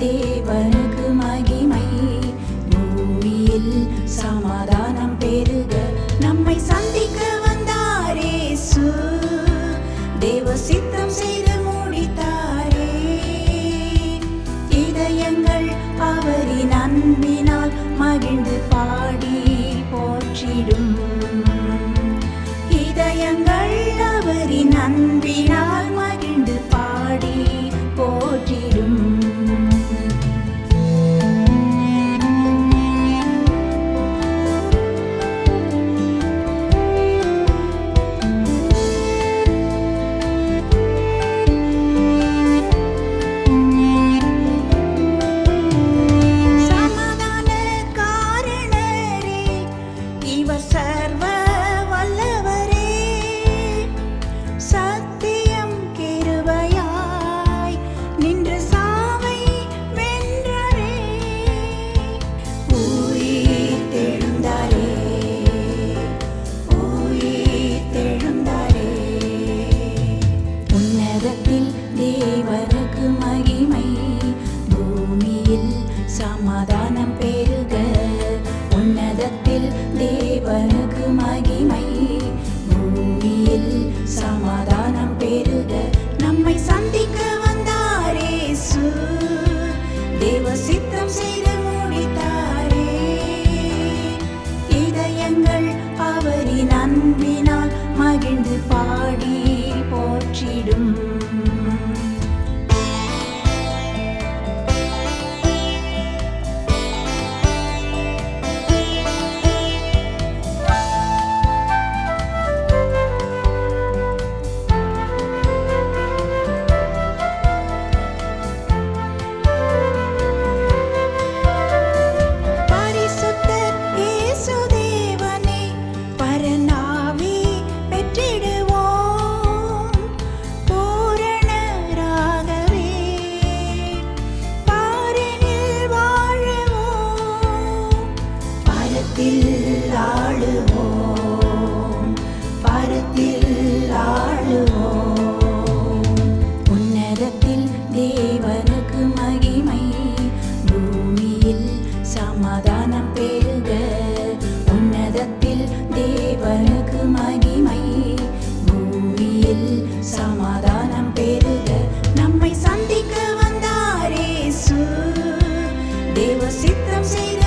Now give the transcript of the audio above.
தேவனுக்கு மகிமை. பூமியில் சமாதானம் பெருக நம்மை சந்திக்க வந்தாரே சு தேவ சித்தம் செய்து முடித்தாரே. இதயங்கள் அவரின் அன்பினால் மகிழ்ந்து தேவ செய்து முடித்தாரே இதயங்கள் அவரின் அன்பினால் மகிழ்ந்து பரத்தில் ஆளுவோம். பரத்தில் ஆளுவோம். உன்னதத்தில் தேவனுக்கு மகிமை. பூமியில் சமாதானம் பெருக. உன்னதத்தில் தேவனுக்கு மகிமை. பூமியில் சமாதானம் பெருக. நம்மை சந்திக்க வந்தாரேசு தேவ சித்தம்